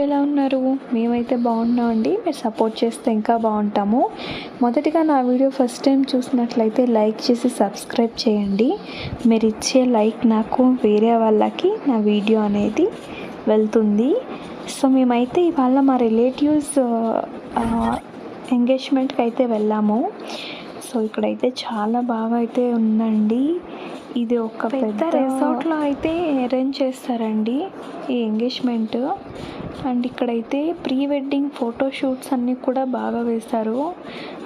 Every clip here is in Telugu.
ఎలా ఉన్నారు. మేమైతే బాగున్నాం అండి. మీరు సపోర్ట్ చేస్తే ఇంకా బాగుంటాము. మొదటిగా నా వీడియో ఫస్ట్ టైం చూసినట్లయితే లైక్ చేసి సబ్స్క్రైబ్ చేయండి. మీరు ఇచ్చే లైక్ నాకు వేరే వాళ్ళకి నా వీడియో అనేది వెళ్తుంది. సో మేమైతే ఇవాళ మా రిలేటివ్స్ ఎంగేజ్మెంట్కి అయితే వెళ్ళాము. సో ఇక్కడైతే చాలా బాగా అయితే ఉందండి. ఇది ఒక పెద్ద రిసార్ట్లో అయితే అరేంజ్ చేస్తారండి ఈ ఎంగేజ్మెంట్ అండ్ ఇక్కడైతే ప్రీ వెడ్డింగ్ ఫోటో షూట్స్ అన్నీ కూడా బాగా వేశారు.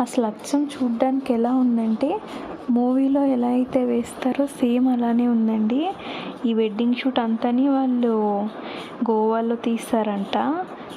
అసలు అచ్చం చూడ్డానికి ఎలా ఉందంటే మూవీలో ఎలా అయితే వేస్తారో సేమ్ అలానే ఉందండి. ఈ వెడ్డింగ్ షూట్ అంతని వాళ్ళు గోవాలో తీస్తారంట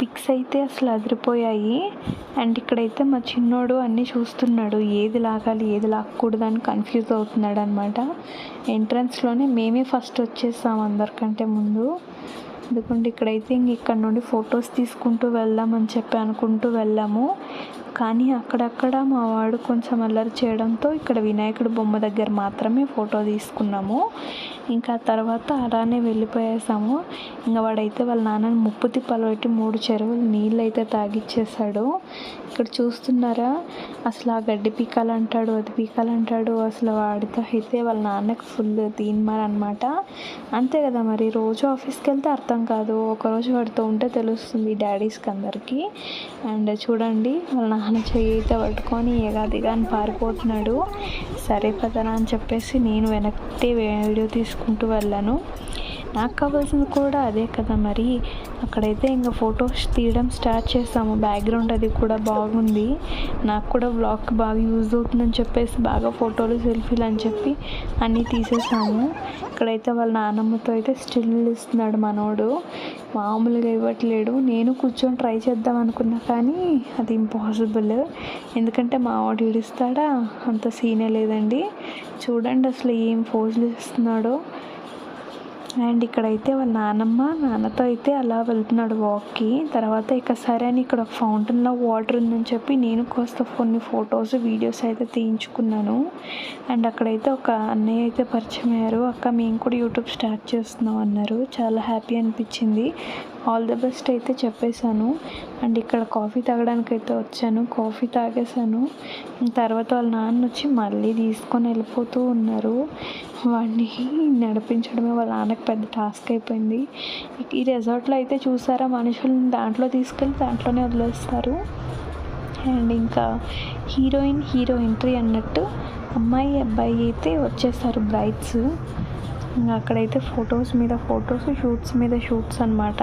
పిక్స్ అయితే అసలు అదిరిపోయాయి. అండ్ ఇక్కడైతే మా చిన్నోడు అన్నీ చూస్తున్నాడు. ఏది లాగాలి ఏది లాక్కూడదు అని కన్ఫ్యూజ్ అవుతున్నాడు అనమాట ఎంట్రన్స్లోనే మేమే ఫస్ట్ వచ్చేసాం అందరికంటే ముందు. ఎందుకంటే ఇక్కడైతే ఇంక ఇక్కడ నుండి ఫొటోస్ తీసుకుంటూ వెళ్దామని చెప్పి అనుకుంటూ వెళ్ళాము. కానీ అక్కడక్కడ మా వాడు కొంచెం అల్లరి చేయడంతో ఇక్కడ వినాయకుడు బొమ్మ దగ్గర మాత్రమే ఫోటో తీసుకున్నాము. ఇంకా తర్వాత అలానే వెళ్ళిపోయేసాము. ఇంకా వాడైతే వాళ్ళ నాన్నని ముప్పు తిప్పలు పెట్టి మూడు చెరువులు నీళ్ళు అయితే తాగిచ్చేసాడు. ఇక్కడ చూస్తున్నారా? అసలు ఆ గడ్డి పీకాలంటాడు అది పీకాలంటాడు. అసలు వాడితో అయితే వాళ్ళ నాన్నకి ఫుల్ తీన్మారనమాట అంతే కదా మరి రోజు ఆఫీస్కి వెళ్తే అర్థం కాదు. ఒకరోజు వాడితో ఉంటే తెలుస్తుంది డాడీస్కి అందరికీ అండ్ చూడండి వాళ్ళ నాన్న చెయ్యి అయితే పట్టుకొని ఎగాదిగా అని పారిపోతున్నాడు. సరే పదరా అని చెప్పేసి నేను వెనక్కి వీడియో తీసుకుంటూ వెళ్ళాను. నాకు కావాల్సింది కూడా అదే కదా మరి. అక్కడైతే ఇంకా ఫొటోస్ తీయడం స్టార్ట్ చేసాము. బ్యాక్గ్రౌండ్ అది కూడా బాగుంది. నాకు కూడా బ్లాగ్ బాగా యూజ్ అవుతుందని చెప్పేసి బాగా ఫోటోలు సెల్ఫీలు అని చెప్పి అన్నీ తీసేసాము. ఇక్కడైతే వాళ్ళ నాన్నమ్మతో అయితే స్టిల్ ఇస్తున్నాడు మనోడు. మామూలుగా ఇవ్వట్లేడు. నేను కూర్చొని ట్రై చేద్దాం అనుకున్నా కానీ అది ఇంపాసిబుల్ ఎందుకంటే మా వాడు ఇడిస్తాడా అంత సీనే లేదండి. చూడండి అసలు ఏం ఫోజులు ఇస్తున్నాడో అండ్ ఇక్కడైతే వాళ్ళ నాన్నమ్మ నాన్నతో అయితే అలా వెళ్తున్నాడు వాక్కి తర్వాత ఇక సరే అని ఇక్కడ ఫౌంటైన్లో వాటర్ ఉందని చెప్పి నేను కాస్త కొన్ని ఫొటోస్ వీడియోస్ అయితే తీయించుకున్నాను. అండ్ అక్కడైతే ఒక అన్నయ్య అయితే పరిచయం అయ్యారు. అక్క మేము కూడా యూట్యూబ్ స్టార్ట్ చేస్తున్నాం అన్నారు. చాలా హ్యాపీ అనిపించింది. ఆల్ ద బెస్ట్ అయితే చెప్పేశాను. అండ్ ఇక్కడ కాఫీ తాగడానికి అయితే వచ్చాను. కాఫీ తాగేశాను. తర్వాత వాళ్ళ నాన్న వచ్చి మళ్ళీ తీసుకొని వెళ్ళిపోతూ ఉన్నారు. వాడిని నడిపించడమే వాళ్ళ నాన్నకి పెద్ద టాస్క్ అయిపోయింది. ఈ రెసార్ట్లో అయితే చూసారా? మనుషుల్ని దాంట్లో తీసుకెళ్ళి దాంట్లోనే వదిలేస్తారు. అండ్ ఇంకా హీరోయిన్ హీరో ఎంట్రీ అన్నట్టు అమ్మాయి అబ్బాయి అయితే వచ్చేస్తారు బ్రైట్స్ అక్కడైతే ఫొటోస్ మీద ఫొటోస్ షూట్స్ మీద షూట్స్ అనమాట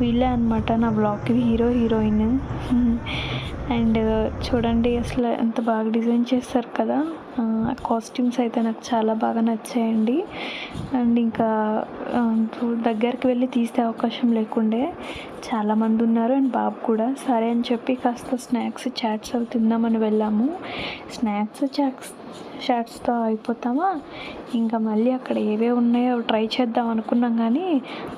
వీళ్ళే అనమాట నా బ్లాగ్కి హీరో హీరోయిన్. అండ్ చూడండి అసలు ఎంత బాగా డిజైన్ చేస్తారు కదా. కాస్ట్యూమ్స్ అయితే నాకు చాలా బాగా నచ్చాయండి. అండ్ ఇంకా దగ్గరికి వెళ్ళి తీసే అవకాశం లేకుండే చాలామంది ఉన్నారు అండ్ బాబు కూడా. సరే అని చెప్పి కాస్త స్నాక్స్ చాట్స్ అవి తిందామని వెళ్ళాము. స్నాక్స్ చాట్స్ షార్ట్స్తో అయిపోతామా? ఇంకా మళ్ళీ అక్కడ ఏవే ఉన్నాయో ట్రై చేద్దాం అనుకున్నాం కానీ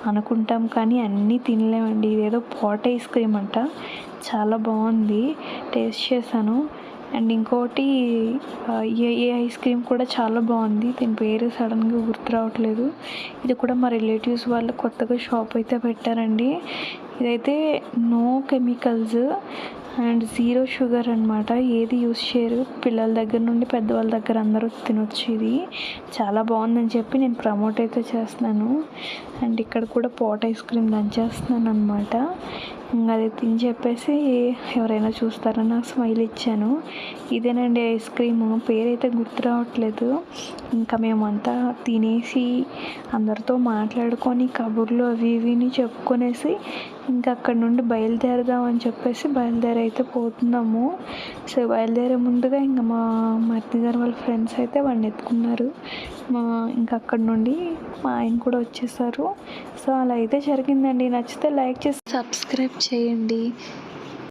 అనుకుంటాం కానీ అన్నీ తినలేమండి ఇదేదో పాట్ ఐస్ క్రీమ్ అంట. చాలా బాగుంది. టేస్ట్ చేశాను. అండ్ ఇంకోటి ఏ ఏ ఐస్ క్రీమ్ కూడా చాలా బాగుంది. దీని పేరు సడన్గా గుర్తు రావట్లేదు. ఇది కూడా మా రిలేటివ్స్ వాళ్ళు కొత్తగా షాప్ అయితే పెట్టారండి. ఇదైతే no chemicals. And zero sugar అనమాట ఏది యూస్ చేయరు. పిల్లల దగ్గర నుండి పెద్దవాళ్ళ దగ్గర అందరూ తినొచ్చు ఇది. చాలా బాగుందని చెప్పి నేను ప్రమోట్ అయితే చేస్తున్నాను. అండ్ ఇక్కడ కూడా పోట్ ఐస్ క్రీమ్ దంచేస్తున్నాను అనమాట అది తిని చెప్పేసి ఎవరైనా చూస్తారని నాకు స్మైల్ ఇచ్చాను. ఇదేనండి ఐస్ క్రీమ్. పేరైతే గుర్తు రావట్లేదు. ఇంకా మేమంతా తినేసి అందరితో మాట్లాడుకొని కబుర్లు అవి ఇవిని చెప్పుకొనేసి ఇంకా అక్కడ నుండి బయలుదేరదాం అని చెప్పేసి బయలుదేరి అయితే పోతున్నాము. సో బయలుదేరే ముందుగా ఇంకా మా మరిది గారు వాళ్ళ ఫ్రెండ్స్ అయితే వాడిని ఎత్తుకున్నారు. మా ఇంకా అక్కడ నుండి మా ఆయన కూడా వచ్చేసారు. సో అలా అయితే జరిగిందండి. నచ్చితే లైక్ చేసి సబ్స్క్రైబ్ చేయండి.